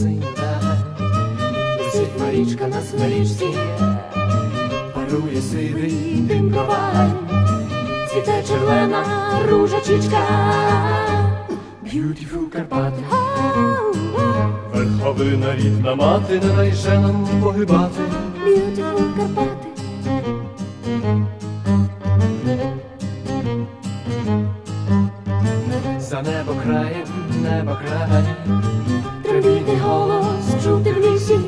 плає синій день, Світла річка на смирічці, парує сивий дим проваль, цвіте червона ружачічка, Beautiful Карпати. Верховина рідна мати, не дайже нам погибати. Beautiful Карпати. За небо краєм, небо край, тривійний голос чути в лісі,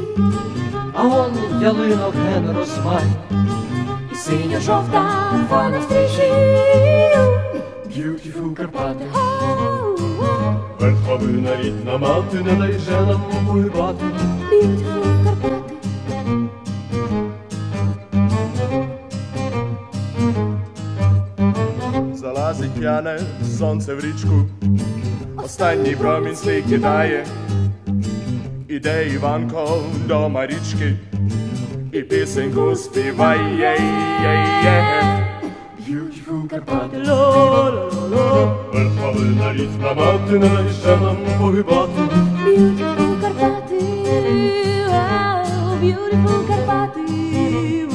а он ялинок ген розмай, і синя жовта фона стрічі. Beautiful Карпати, верховина рідна мати, не дайже нам погибати. Beautiful pijane sonce v ričku, ostanji promin slike daje. Ide Ivanko do Marički i pjesenku spivaj, je, je, je. Beautiful Karpaty, lo, lo, lo, lo. Karpaty na litma maty, na liścia nam pohybaty. Beautiful Karpaty, wow, beautiful Karpaty,